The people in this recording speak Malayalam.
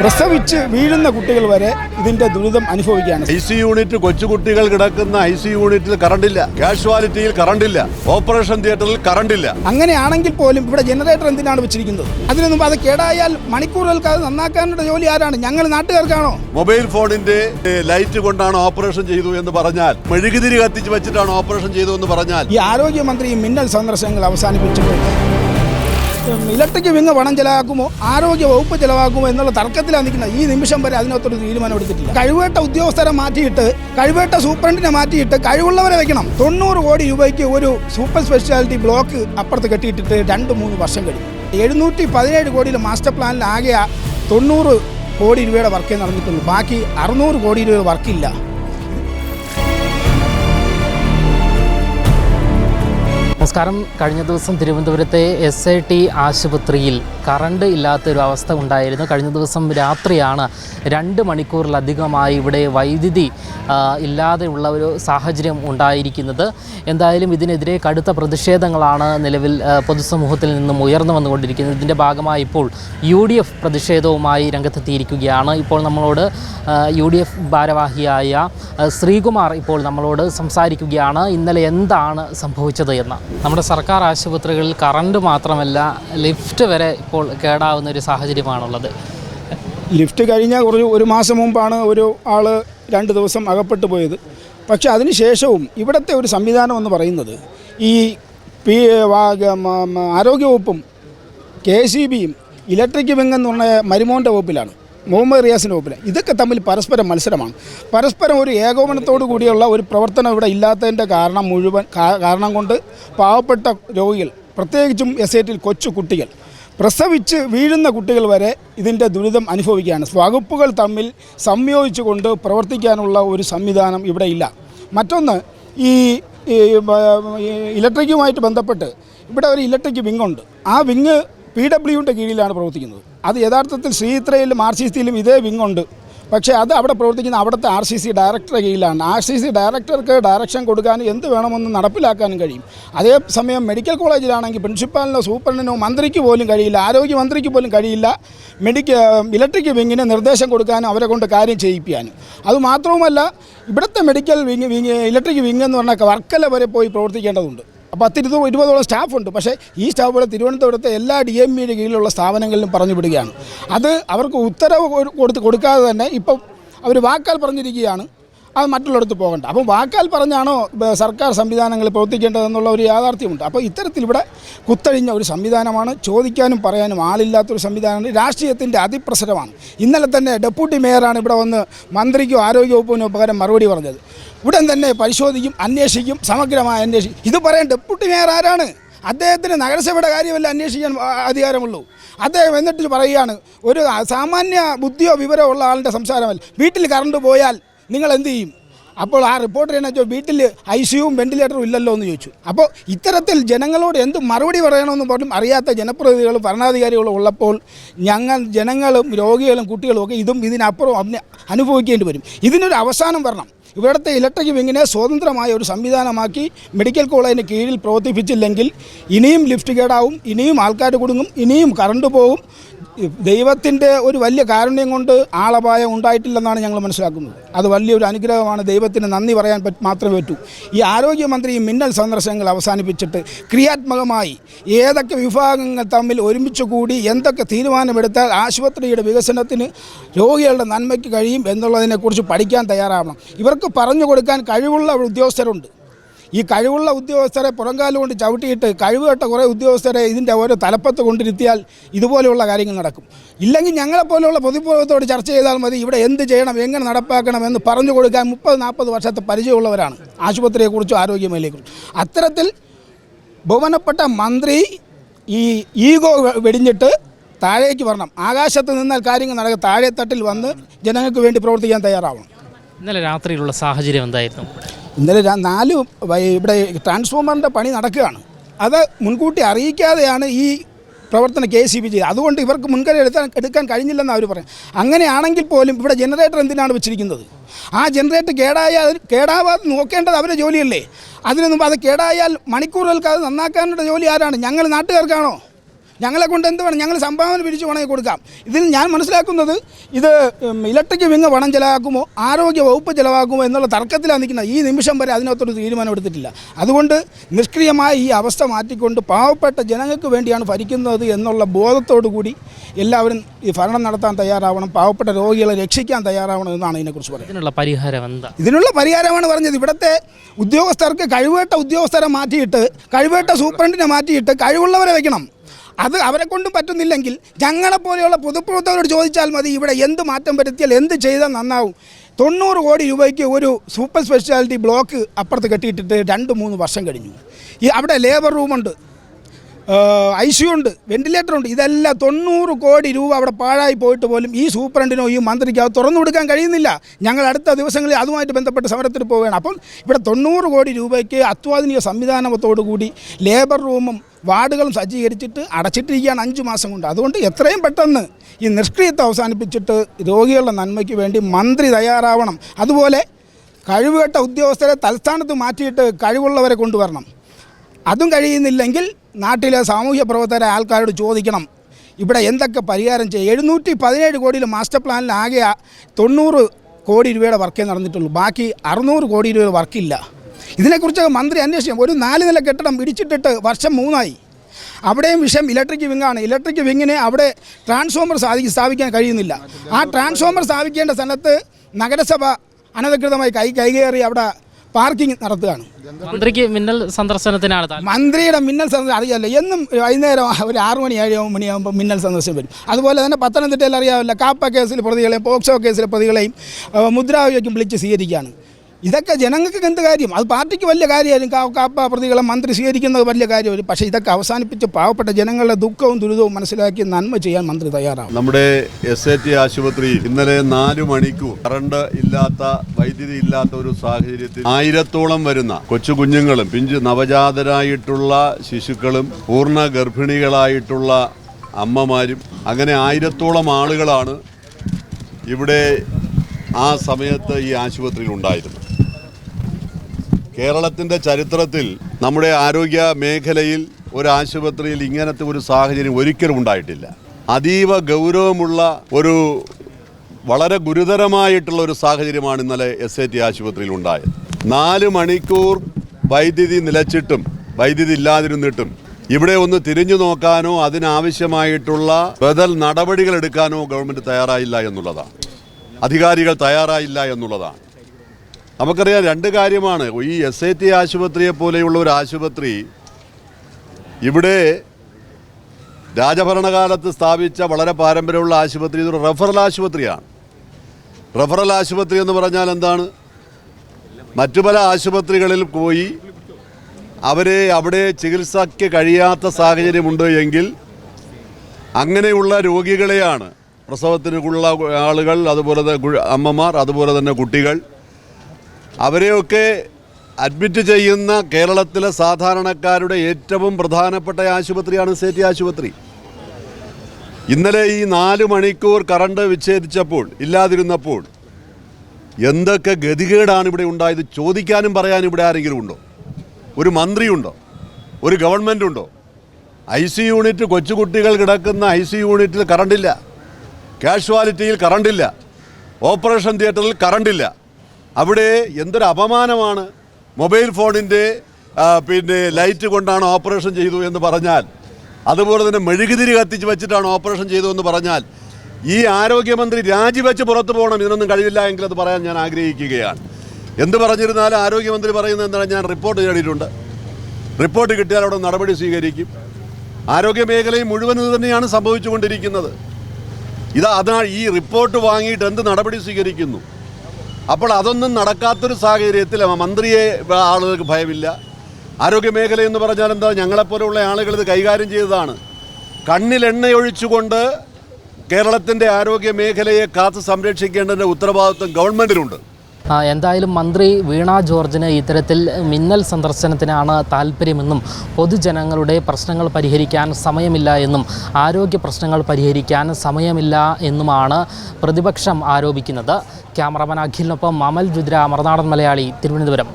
പ്രസവിച്ച് വീഴുന്ന കുട്ടികൾ വരെ ഇതിന്റെ ദുരിതം അനുഭവിക്കുകയാണ്. ഐ സി യൂണിറ്റ് കൊച്ചുകുട്ടികൾ കിടക്കുന്ന ഐ സി യൂണിറ്റിൽ കറണ്ടില്ല. കാഷ്വാലിറ്റിയിൽ കറണ്ടില്ല. ഓപ്പറേഷൻ തിയേറ്ററിൽ കറണ്ടില്ല. അങ്ങനെയാണെങ്കിൽ പോലും ഇവിടെ ജനറേറ്റർ എന്തിനാണ് വെച്ചിരിക്കുന്നത്? അതിനൊന്നും അത് കേടായാൽ മണിക്കൂറുകൾക്ക് അത് നന്നാക്കാനുള്ള ജോലി ആരാണ്? ഞങ്ങൾ നാട്ടുകാർക്കാണോ? മൊബൈൽ ഫോണിന്റെ ലൈറ്റ് കൊണ്ടാണ് ഓപ്പറേഷൻ ചെയ്തു എന്ന് പറഞ്ഞാൽ മെഴുകുതിരി കത്തിച്ച് വെച്ചിട്ടാണ് ഓപ്പറേഷൻ ചെയ്തു എന്ന് പറഞ്ഞാൽ ഈ ആരോഗ്യമന്ത്രി മിന്നൽ സന്ദർശനങ്ങൾ അവസാനിപ്പിച്ചിട്ട് ഇലക്ട്രിക് വിങ് പണം ചെലവാക്കുമോ? ആരോഗ്യ വകുപ്പ് ചെലവാക്കുമോ എന്നുള്ള തർക്കത്തിലാണ് നിൽക്കുന്നത് ഈ നിമിഷം വരെ അതിനകത്തൊരു തീരുമാനം എടുത്തിട്ടില്ല. കഴിവേട്ട ഉദ്യോഗസ്ഥരെ മാറ്റിയിട്ട് കഴിവേട്ട സൂപ്രണ്ടിനെ മാറ്റിയിട്ട് കഴിവുള്ളവരെ വെക്കണം. തൊണ്ണൂറ് കോടി രൂപയ്ക്ക് ഒരു സൂപ്പർ സ്പെഷ്യാലിറ്റി ബ്ലോക്ക് അപ്പുറത്ത് കെട്ടിയിട്ടിട്ട് രണ്ട് മൂന്ന് വർഷം കഴിഞ്ഞു. എഴുന്നൂറ്റി പതിനേഴ് കോടിയിലെ മാസ്റ്റർ പ്ലാനിൽ ആകെ തൊണ്ണൂറ് കോടി രൂപയുടെ വർക്കേ നടന്നിട്ടുള്ളൂ. ബാക്കി അറുന്നൂറ് കോടി രൂപയുടെ വർക്കില്ല. നമസ്കാരം. കഴിഞ്ഞ ദിവസം തിരുവനന്തപുരത്തെ എസ് ഐ ടി ആശുപത്രിയിൽ കറണ്ട് ഇല്ലാത്തൊരു അവസ്ഥ ഉണ്ടായിരുന്നു. കഴിഞ്ഞ ദിവസം രാത്രിയാണ് രണ്ട് മണിക്കൂറിലധികമായി ഇവിടെ വൈദ്യുതി ഇല്ലാതെയുള്ള ഒരു സാഹചര്യം ഉണ്ടായിരിക്കുന്നത്. എന്തായാലും ഇതിനെതിരെ കടുത്ത പ്രതിഷേധങ്ങളാണ് നിലവിൽ പൊതുസമൂഹത്തിൽ നിന്നും ഉയർന്നു വന്നുകൊണ്ടിരിക്കുന്നത്. ഇതിന്റെ ഭാഗമായി ഇപ്പോൾ യു ഡി എഫ് പ്രതിഷേധവുമായി രംഗത്തെത്തിയിരിക്കുകയാണ്. ഇപ്പോൾ നമ്മളോട് യു ഡി എഫ് ഭാരവാഹിയായ ശ്രീകുമാർ ഇപ്പോൾ നമ്മളോട് സംസാരിക്കുകയാണ്. ഇന്നലെ എന്താണ് സംഭവിച്ചത് എന്ന്. നമ്മുടെ സർക്കാർ ആശുപത്രികളിൽ കറണ്ട് മാത്രമല്ല ലിഫ്റ്റ് വരെ ഇപ്പോൾ കേടാവുന്ന ഒരു സാഹചര്യമാണുള്ളത്. ലിഫ്റ്റ് കഴിഞ്ഞ കുറച്ച് ഒരു മാസം മുമ്പാണ് ഒരു ആൾ രണ്ട് ദിവസം അകപ്പെട്ടു പോയത്. പക്ഷേ അതിനുശേഷവും ഇവിടുത്തെ ഒരു സംവിധാനം എന്ന് പറയുന്നത് ഈ പി ആരോഗ്യവകുപ്പും കെ സി ബിയും ഇലക്ട്രിക് വിങ് എന്ന് പറഞ്ഞ മരുമോന്റെ വകുപ്പിലാണ്. മുഹമ്മദ് റിയാസിന്റെ മുമ്പിൽ ഇതൊക്കെ തമ്മിൽ പരസ്പരം മത്സരമാണ്. പരസ്പരം ഒരു ഏകോപനത്തോടു കൂടിയുള്ള ഒരു പ്രവർത്തനം ഇവിടെ ഇല്ലാത്തതിന്റെ കാരണം മുഴുവൻ കാരണം കൊണ്ട് പാവപ്പെട്ട രോഗികൾ പ്രത്യേകിച്ചും എസ് ഐ ടിയിൽ കൊച്ചു കുട്ടികൾ. പ്രസവിച്ച് വീഴുന്ന കുട്ടികൾ വരെ ഇതിന്റെ ദുരിതം അനുഭവിക്കുകയാണ്. വകുപ്പുകൾ തമ്മിൽ സംയോജിച്ചുകൊണ്ട് പ്രവർത്തിക്കാനുള്ള ഒരു സംവിധാനം ഇവിടെ ഇല്ല. മറ്റൊന്ന് ഈ ഇലക്ട്രിക്കുമായിട്ട് ബന്ധപ്പെട്ട് ഇവിടെ ഒരു ഇലക്ട്രിക് വിങ്ങുണ്ട്. ആ വിങ് പി ഡബ്ല്യുവിന്റെ കീഴിലാണ് പ്രവർത്തിക്കുന്നത്. അത് യഥാർത്ഥത്തിൽ ശ്രീത്രയിലും ആർ സി സിയിലും ഇതേ വിങ്ങുണ്ട് പക്ഷേ അത് അവിടെ പ്രവർത്തിക്കുന്ന അവിടുത്തെ ആർ സി സി ഡയറക്ടറുടെ കീഴിലാണ്. ആർ സി സി ഡയറക്ടർക്ക് ഡയറക്ഷൻ കൊടുക്കാനും എന്ത് വേണമെന്ന് നടപ്പിലാക്കാനും കഴിയും. അതേസമയം മെഡിക്കൽ കോളേജിലാണെങ്കിൽ പ്രിൻസിപ്പാലിനോ സൂപ്രണ്ടിനോ മന്ത്രിക്ക് പോലും കഴിയില്ല. ആരോഗ്യമന്ത്രിക്ക് പോലും കഴിയില്ല. മെഡിക്കൽ ഇലക്ട്രിക് വിങ്ങിന് നിർദ്ദേശം കൊടുക്കാനും അവരെ കൊണ്ട് കാര്യം ചെയ്യിപ്പിക്കാനും അതുമാത്രവുമല്ല ഇവിടുത്തെ medical wing wing electric wing എന്ന് പറഞ്ഞാൽ വർക്കല വരെ പോയി പ്രവർത്തിക്കേണ്ടതുണ്ട്. പത്തിരുപത് ഇരുപതോളം സ്റ്റാഫുണ്ട് പക്ഷേ ഈ സ്റ്റാഫുകൾ തിരുവനന്തപുരത്തെ എല്ലാ ഡി എം ഇയുടെ കീഴിലുള്ള സ്ഥാപനങ്ങളിലും പറഞ്ഞു വിടുകയാണ് അത് അവർക്ക് ഉത്തരവ് കൊടുത്ത് കൊടുക്കാതെ തന്നെ ഇപ്പം അവർ വാക്കാൽ പറഞ്ഞിരിക്കുകയാണ്. അത് മറ്റുള്ളിടത്ത് പോകണ്ട. അപ്പോൾ വാക്കാൽ പറഞ്ഞാണോ സർക്കാർ സംവിധാനങ്ങൾ പ്രവർത്തിക്കേണ്ടതെന്നുള്ള ഒരു യാഥാർത്ഥ്യമുണ്ട്. അപ്പോൾ ഇത്തരത്തിൽ ഇവിടെ കുത്തഴിഞ്ഞ ഒരു സംവിധാനമാണ്. ചോദിക്കാനും പറയാനും ആളില്ലാത്തൊരു സംവിധാനമാണ്. രാഷ്ട്രീയത്തിന്റെ അതിപ്രസരമാണ്. ഇന്നലെ തന്നെ ഡെപ്യൂട്ടി മേയറാണ് ഇവിടെ വന്ന് മന്ത്രിക്കും ആരോഗ്യവകുപ്പിനും ഉപകാരം മറുപടി പറഞ്ഞത്. ഉടൻ തന്നെ പരിശോധിക്കും അന്വേഷിക്കും സമഗ്രമായി അന്വേഷിക്കും. ഇത് പറയാൻ ഡെപ്യൂട്ടി മേയർ ആരാണ്? അദ്ദേഹത്തിന് നഗരസഭയുടെ കാര്യമല്ല അന്വേഷിക്കാൻ അധികാരമുള്ളൂ. അദ്ദേഹം എന്നിട്ട് പറയുകയാണ് ഒരു സാമാന്യ ബുദ്ധിയോ വിവരമോ ഉള്ള ആളുടെ സംസാരമല്ല. വീട്ടിൽ കറണ്ട് പോയാൽ നിങ്ങൾ എന്ത് ചെയ്യും അപ്പോൾ ആ റിപ്പോർട്ടർ എന്നെ വെച്ചാൽ വീട്ടിൽ ഐ സിയും വെന്റിലേറ്ററും ഇല്ലല്ലോ എന്ന് ചോദിച്ചു. അപ്പോൾ ഇത്തരത്തിൽ ജനങ്ങളോട് എന്ത് മറുപടി പറയണമെന്ന് പോലും അറിയാത്ത ജനപ്രതിനിധികളും ഭരണാധികാരികളും ഉള്ളപ്പോൾ ഞങ്ങൾ ജനങ്ങളും രോഗികളും കുട്ടികളും ഒക്കെ ഇതും ഇതിനപ്പുറം അനുഭവിക്കേണ്ടി വരും. ഇതിനൊരു അവസാനം വരണം. ഇവിടുത്തെ ഇലക്ട്രിക് വിങ്ങിനെ സ്വതന്ത്രമായ ഒരു സംവിധാനമാക്കി മെഡിക്കൽ കോളേജിന് കീഴിൽ പ്രവർത്തിപ്പിച്ചില്ലെങ്കിൽ ഇനിയും ലിഫ്റ്റ് കേടാവും ഇനിയും ആൾക്കാർ കുടുങ്ങും ഇനിയും കറണ്ട് പോകും. ദൈവത്തിന്റെ ഒരു വലിയ കാരുണ്യം കൊണ്ട് ആളപായം ഉണ്ടായിട്ടില്ലെന്നാണ് ഞങ്ങൾ മനസ്സിലാക്കുന്നത്. അത് വലിയൊരു അനുഗ്രഹമാണ്. ദൈവത്തിന് നന്ദി പറയാൻ മാത്രമേ പറ്റൂ. ഈ ആരോഗ്യമന്ത്രി മിന്നൽ സന്ദർശനങ്ങൾ അവസാനിപ്പിച്ചിട്ട് ക്രിയാത്മകമായി ഏതൊക്കെ വിഭാഗങ്ങൾ തമ്മിൽ ഒരുമിച്ച് കൂടി എന്തൊക്കെ തീരുമാനമെടുത്താൽ ആശുപത്രിയുടെ വികസനത്തിന് രോഗികളുടെ നന്മയ്ക്ക് കഴിയും എന്നുള്ളതിനെക്കുറിച്ച് പഠിക്കാൻ തയ്യാറാവണം. ഇവർക്ക് പറഞ്ഞു കൊടുക്കാൻ കഴിവുള്ള ഉദ്യോഗസ്ഥരുണ്ട്. ഈ കഴിവുള്ള ഉദ്യോഗസ്ഥരെ പുറംകാലം കൊണ്ട് ചവിട്ടിയിട്ട് കഴിവുകെട്ട കുറേ ഉദ്യോഗസ്ഥരെ ഇതിന്റെ ഓരോ തലപ്പത്ത് കൊണ്ടിരുത്തിയാൽ ഇതുപോലെയുള്ള കാര്യങ്ങൾ നടക്കും. ഇല്ലെങ്കിൽ ഞങ്ങളെപ്പോലെയുള്ള പൊതുപ്രവർത്തകരോട് ചർച്ച ചെയ്താൽ മതി ഇവിടെ എന്ത് ചെയ്യണം എങ്ങനെ നടപ്പാക്കണം എന്ന് പറഞ്ഞു കൊടുക്കാൻ മുപ്പത് നാൽപ്പത് വർഷത്തെ പരിചയമുള്ളവരാണ് ആശുപത്രിയെക്കുറിച്ചും ആരോഗ്യമേഖലയെക്കുറിച്ചും അത്തരത്തിൽ ബഹുമാനപ്പെട്ട മന്ത്രി ഈ ഈഗോ വെടിഞ്ഞിട്ട് താഴേക്ക് വരണം. ആകാശത്ത് നിന്നാൽ കാര്യങ്ങൾ നടക്കുക താഴെത്തട്ടിൽ വന്ന് ജനങ്ങൾക്ക് വേണ്ടി പ്രവർത്തിക്കാൻ തയ്യാറാവണം. ഇന്നലെ രാത്രിയിലുള്ള സാഹചര്യം എന്തായിരുന്നു? ഇന്നലെ നാല് ഇവിടെ ട്രാൻസ്ഫോമറിന്റെ പണി നടക്കുകയാണ്. അത് മുൻകൂട്ടി അറിയിക്കാതെയാണ് ഈ പ്രവർത്തനം കെ സി ബി ചെയ്ത് അതുകൊണ്ട് ഇവർക്ക് മുൻകൈ എടുക്കാൻ എടുക്കാൻ കഴിഞ്ഞില്ലെന്ന് അവർ പറയും. അങ്ങനെയാണെങ്കിൽ പോലും ഇവിടെ ജനറേറ്റർ എന്തിനാണ് വെച്ചിരിക്കുന്നത്? ആ ജനറേറ്റർ കേടായാൽ കേടാവാതെ നോക്കേണ്ടത് അവരുടെ ജോലിയല്ലേ? അതിനു മുമ്പ് അത് കേടായാൽ മണിക്കൂറുകൾക്ക് അത് നന്നാക്കാനുള്ള ജോലി ആരാണ്? ഞങ്ങൾ നാട്ടുകാർക്കാണോ? ഞങ്ങളെ കൊണ്ട് എന്ത് വേണം? ഞങ്ങൾ സംഭാവന പിരിച്ച് വേണമെങ്കിൽ കൊടുക്കാം. ഇതിൽ ഞാൻ മനസ്സിലാക്കുന്നത് ഇത് ഇലക്ട്രിക് വിങ് പണം ചിലവാക്കുമോ ആരോഗ്യ വകുപ്പ് ചിലവാക്കുമോ എന്നുള്ള തർക്കത്തിലാണ് നിൽക്കുന്നത്. ഈ നിമിഷം വരെ അതിനകത്തൊരു തീരുമാനം എടുത്തിട്ടില്ല. അതുകൊണ്ട് നിഷ്ക്രിയമായ ഈ അവസ്ഥ മാറ്റിക്കൊണ്ട് പാവപ്പെട്ട ജനങ്ങൾക്ക് വേണ്ടിയാണ് ഭരിക്കുന്നത് എന്നുള്ള ബോധത്തോടു കൂടി എല്ലാവരും ഈ ഭരണം നടത്താൻ തയ്യാറാവണം പാവപ്പെട്ട രോഗികളെ രക്ഷിക്കാൻ തയ്യാറാവണം എന്നാണ് ഇതിനെക്കുറിച്ച് പറയുന്നത്. ഇതിനുള്ള പരിഹാരം എന്താ? ഇതിനുള്ള പരിഹാരമാണ് പറഞ്ഞത്. ഇവിടുത്തെ ഉദ്യോഗസ്ഥർക്ക് കഴിവേട്ട ഉദ്യോഗസ്ഥരെ മാറ്റിയിട്ട് കഴിവേട്ട സൂപ്രണ്ടിനെ മാറ്റിയിട്ട് കഴിവുള്ളവരെ വെക്കണം. അത് അവരെ കൊണ്ടും പറ്റുന്നില്ലെങ്കിൽ ഞങ്ങളെപ്പോലെയുള്ള പൊതുപ്രവർത്തകരോട് ചോദിച്ചാൽ മതി ഇവിടെ എന്ത് മാറ്റം വരുത്തിയാൽ എന്ത് ചെയ്താൽ നന്നാവും. തൊണ്ണൂറ് കോടി രൂപയ്ക്ക് ഒരു സൂപ്പർ സ്പെഷ്യാലിറ്റി ബ്ലോക്ക് അപ്പുറത്ത് കെട്ടിയിട്ടിട്ട് രണ്ട് മൂന്ന് വർഷം കഴിഞ്ഞു. ഈ അവിടെ ലേബർ റൂമുണ്ട്. ഐ സി ഉണ്ട് വെന്റിലേറ്റർ ഉണ്ട്. ഇതെല്ലാം തൊണ്ണൂറ് കോടി രൂപ അവിടെ പാഴായി പോയിട്ട് പോലും ഈ സൂപ്രണ്ടിനോ ഈ മന്ത്രിക്കോ തുറന്നു കൊടുക്കാൻ കഴിയുന്നില്ല. ഞങ്ങൾ അടുത്ത ദിവസങ്ങളിൽ അതുമായിട്ട് ബന്ധപ്പെട്ട് സമരത്തിന് പോവുകയാണ്. അപ്പം ഇവിടെ തൊണ്ണൂറ് കോടി രൂപയ്ക്ക് അത്യാധുനിക സംവിധാനത്തോടു കൂടി ലേബർ റൂമും വാർഡുകളും സജ്ജീകരിച്ചിട്ട് അടച്ചിട്ടിരിക്കുകയാണ് അഞ്ച് മാസം കൊണ്ട്. അതുകൊണ്ട് എത്രയും പെട്ടെന്ന് ഈ നിഷ്ക്രിയത്വം അവസാനിപ്പിച്ചിട്ട് രോഗികളുടെ നന്മയ്ക്ക് വേണ്ടി മന്ത്രി തയ്യാറാവണം. അതുപോലെ കഴിവുകെട്ട ഉദ്യോഗസ്ഥരെ തലസ്ഥാനത്ത് മാറ്റിയിട്ട് കഴിവുള്ളവരെ കൊണ്ടുവരണം. അതും കഴിയുന്നില്ലെങ്കിൽ നാട്ടിലെ സാമൂഹ്യ പ്രവർത്തകരെ ആൾക്കാരോട് ചോദിക്കണം. ഇവിടെ എന്തൊക്കെ പരിഹാരം ചെയ്യും എഴുന്നൂറ്റി പതിനേഴ് കോടിയിൽ മാസ്റ്റർ പ്ലാനിൽ ആകെ തൊണ്ണൂറ് കോടി രൂപയുടെ വർക്കേ നടന്നിട്ടുള്ളൂ. ബാക്കി അറുന്നൂറ് കോടി രൂപയുടെ വർക്കില്ല ഇതിനെക്കുറിച്ചൊക്കെ മന്ത്രി അന്വേഷിക്കും. ഒരു നാല് നില കെട്ടിടം ഇടിച്ചിട്ടിട്ട് വർഷം മൂന്നായി. അവിടെയും വിഷയം ഇലക്ട്രിക് വിങ്ങാണ് ഇലക്ട്രിക് വിങ്ങിനെ അവിടെ ട്രാൻസ്ഫോമർ സാധിക്കും സ്ഥാപിക്കാൻ കഴിയുന്നില്ല. ആ ട്രാൻസ്ഫോമർ സ്ഥാപിക്കേണ്ട സ്ഥലത്ത് നഗരസഭ അനധികൃതമായി കൈ കൈകയറി അവിടെ പാർക്കിംഗ് നടത്തുകയാണ്. മന്ത്രിക്ക് മിന്നൽ സന്ദർശനത്തിനാണ് മന്ത്രിയുടെ മിന്നൽ സന്ദർശനം അറിയാമല്ല എന്നും വൈകുന്നേരം ഒരു ആറ് മണി ഏഴ് മണിയാകുമ്പോൾ മിന്നൽ സന്ദർശനം വരും. അതുപോലെ തന്നെ പത്തനംതിട്ടയിൽ അറിയാമല്ലോ കാപ്പ കേസിൽ പ്രതികളെയും പോക്സോ കേസിലെ പ്രതികളെയും മുദ്രാവാക്യം വിളിച്ച് സ്വീകരിക്കുകയാണ്. ഇതൊക്കെ ജനങ്ങൾക്ക് എന്ത് കാര്യം? അത് പാർട്ടിക്ക് വലിയ കാര്യമായിരിക്കും കാ കാപ്പ പ്രതികളെ മന്ത്രി സ്വീകരിക്കുന്നത് വലിയ കാര്യമായിരിക്കും പക്ഷേ ഇതൊക്കെ അവസാനിപ്പിച്ച് പാവപ്പെട്ട ജനങ്ങളുടെ ദുഃഖവും ദുരിതവും മനസ്സിലാക്കി നന്മ ചെയ്യാൻ മന്ത്രി തയ്യാറാണ് നമ്മുടെ എസ് എ ടി ആശുപത്രി ഇന്നലെ നാല് മണിക്കൂർ കറണ്ട് ഇല്ലാത്ത വൈദ്യുതി ഇല്ലാത്ത ഒരു സാഹചര്യത്തിൽ ആയിരത്തോളം വരുന്ന കൊച്ചു കുഞ്ഞുങ്ങളും പിഞ്ചു നവജാതരായിട്ടുള്ള ശിശുക്കളും പൂർണ ഗർഭിണികളായിട്ടുള്ള അമ്മമാരും അങ്ങനെ ആയിരത്തോളം ആളുകളാണ് ഇവിടെ ആ സമയത്ത് ഈ ആശുപത്രിയിൽ ഉണ്ടായിരുന്നത്. കേരളത്തിന്റെ ചരിത്രത്തിൽ നമ്മുടെ ആരോഗ്യ മേഖലയിൽ ഒരു ആശുപത്രിയിൽ ഇങ്ങനത്തെ ഒരു സാഹചര്യം ഒരിക്കലും ഉണ്ടായിട്ടില്ല. അതീവ ഗൗരവമുള്ള ഒരു വളരെ ഗുരുതരമായിട്ടുള്ള ഒരു സാഹചര്യമാണ് ഇന്നലെ എസ് ഐ ടി ആശുപത്രിയിൽ ഉണ്ടായത്. നാല് മണിക്കൂർ വൈദ്യുതി നിലച്ചിട്ടും വൈദ്യുതി ഇല്ലാതിരുന്നിട്ടും ഇവിടെ ഒന്ന് തിരിഞ്ഞു നോക്കാനോ അതിനാവശ്യമായിട്ടുള്ള ബദൽ നടപടികൾ എടുക്കാനോ ഗവൺമെന്റ് തയ്യാറായില്ല എന്നുള്ളതാണ്. അധികാരികൾ തയ്യാറായില്ല എന്നുള്ളതാണ്. നമുക്കറിയാം രണ്ട് കാര്യമാണ്. ഈ എസ് ഐ ടി ആശുപത്രിയെ പോലെയുള്ള ഒരു ആശുപത്രി ഇവിടെ രാജഭരണകാലത്ത് സ്ഥാപിച്ച വളരെ പാരമ്പര്യമുള്ള ആശുപത്രി. ഇതൊരു റഫറൽ ആശുപത്രിയാണ്. റഫറൽ ആശുപത്രി എന്ന് പറഞ്ഞാൽ എന്താണ്? മറ്റു പല ആശുപത്രികളിൽ പോയി അവരെ അവിടെ ചികിത്സയ്ക്ക് കഴിയാത്ത സാഹചര്യമുണ്ട് എങ്കിൽ അങ്ങനെയുള്ള രോഗികളെയാണ്. പ്രസവത്തിനുള്ള ആളുകൾ അതുപോലെ തന്നെ അമ്മമാർ അതുപോലെ തന്നെ കുട്ടികൾ. അവരെയൊക്കെ അഡ്മിറ്റ് ചെയ്യുന്ന കേരളത്തിലെ സാധാരണക്കാരുടെ ഏറ്റവും പ്രധാനപ്പെട്ട ആശുപത്രിയാണ് സേറ്റി ആശുപത്രി. ഇന്നലെ ഈ നാല് മണിക്കൂർ കറണ്ട് വിച്ഛേദിച്ചപ്പോൾ ഇല്ലാതിരുന്നപ്പോൾ എന്തൊക്കെ ഗതികേടാണ് ഇവിടെ ഉണ്ടായത് ചോദിക്കാനും പറയാനും ഇവിടെ ആരെങ്കിലും ഉണ്ടോ? ഒരു മന്ത്രിയുണ്ടോ? ഒരു ഗവൺമെന്റ് ഉണ്ടോ? ഐ സി യൂണിറ്റ് കൊച്ചുകുട്ടികൾ കിടക്കുന്ന ഐ സി യൂണിറ്റിൽ കറണ്ടില്ല കാഷ്വാലിറ്റിയിൽ കറണ്ടില്ല ഓപ്പറേഷൻ തിയേറ്ററിൽ കറണ്ടില്ല അവിടെ എന്തൊരു അപമാനമാണ്? മൊബൈൽ ഫോണിന്റെ പിന്നെ ലൈറ്റ് കൊണ്ടാണ് ഓപ്പറേഷൻ ചെയ്തു എന്ന് പറഞ്ഞാൽ അതുപോലെ തന്നെ മെഴുകുതിരി കത്തിച്ച് വെച്ചിട്ടാണ് ഓപ്പറേഷൻ ചെയ്തു എന്ന് പറഞ്ഞാൽ ഈ ആരോഗ്യമന്ത്രി രാജിവെച്ച് പുറത്തു പോകണം ഇതിനൊന്നും കഴിയില്ല എങ്കിൽ അത് പറയാൻ ഞാൻ ആഗ്രഹിക്കുകയാണ്. എന്ത് പറഞ്ഞിരുന്നാലും ആരോഗ്യമന്ത്രി പറയുന്നത് എന്താണ്? ഞാൻ റിപ്പോർട്ട് തേടിയിട്ടുണ്ട് റിപ്പോർട്ട് കിട്ടിയാൽ അവിടെ നടപടി സ്വീകരിക്കും. ആരോഗ്യ മേഖലയും മുഴുവൻ ഇത് തന്നെയാണ് സംഭവിച്ചുകൊണ്ടിരിക്കുന്നത്. ഇത് അതാണ് ഈ റിപ്പോർട്ട് വാങ്ങിയിട്ട് എന്ത് നടപടി സ്വീകരിക്കുന്നു? അപ്പോൾ അതൊന്നും നടക്കാത്തൊരു സാഹചര്യത്തിൽ മന്ത്രിയെ ആളുകൾക്ക് ഭയമില്ല. ആരോഗ്യ മേഖല എന്ന് പറഞ്ഞാൽ എന്താ? ഞങ്ങളെപ്പോലെയുള്ള ആളുകൾ ഇത് കൈകാര്യം ചെയ്തതാണ്. കണ്ണിൽ എണ്ണയൊഴിച്ചുകൊണ്ട് കേരളത്തിന്റെ ആരോഗ്യ മേഖലയെ കാത്തു സംരക്ഷിക്കേണ്ടതിന്റെ ഉത്തരവാദിത്വം ഗവൺമെന്റിനുണ്ട് എന്തായാലും മന്ത്രി വീണ ജോർജിന് ഇത്തരത്തിൽ മിന്നൽ സന്ദർശനത്തിനാണ് താല്പര്യമെന്നും പൊതുജനങ്ങളുടെ പ്രശ്നങ്ങൾ പരിഹരിക്കാൻ സമയമില്ല എന്നും ആരോഗ്യ പ്രശ്നങ്ങൾ പരിഹരിക്കാൻ സമയമില്ല എന്നുമാണ് പ്രതിപക്ഷം ആരോപിക്കുന്നത്. ക്യാമറമാൻ അഖിലിനൊപ്പം അമൽ രുദ്ര മറുനാടൻ മലയാളി തിരുവനന്തപുരം.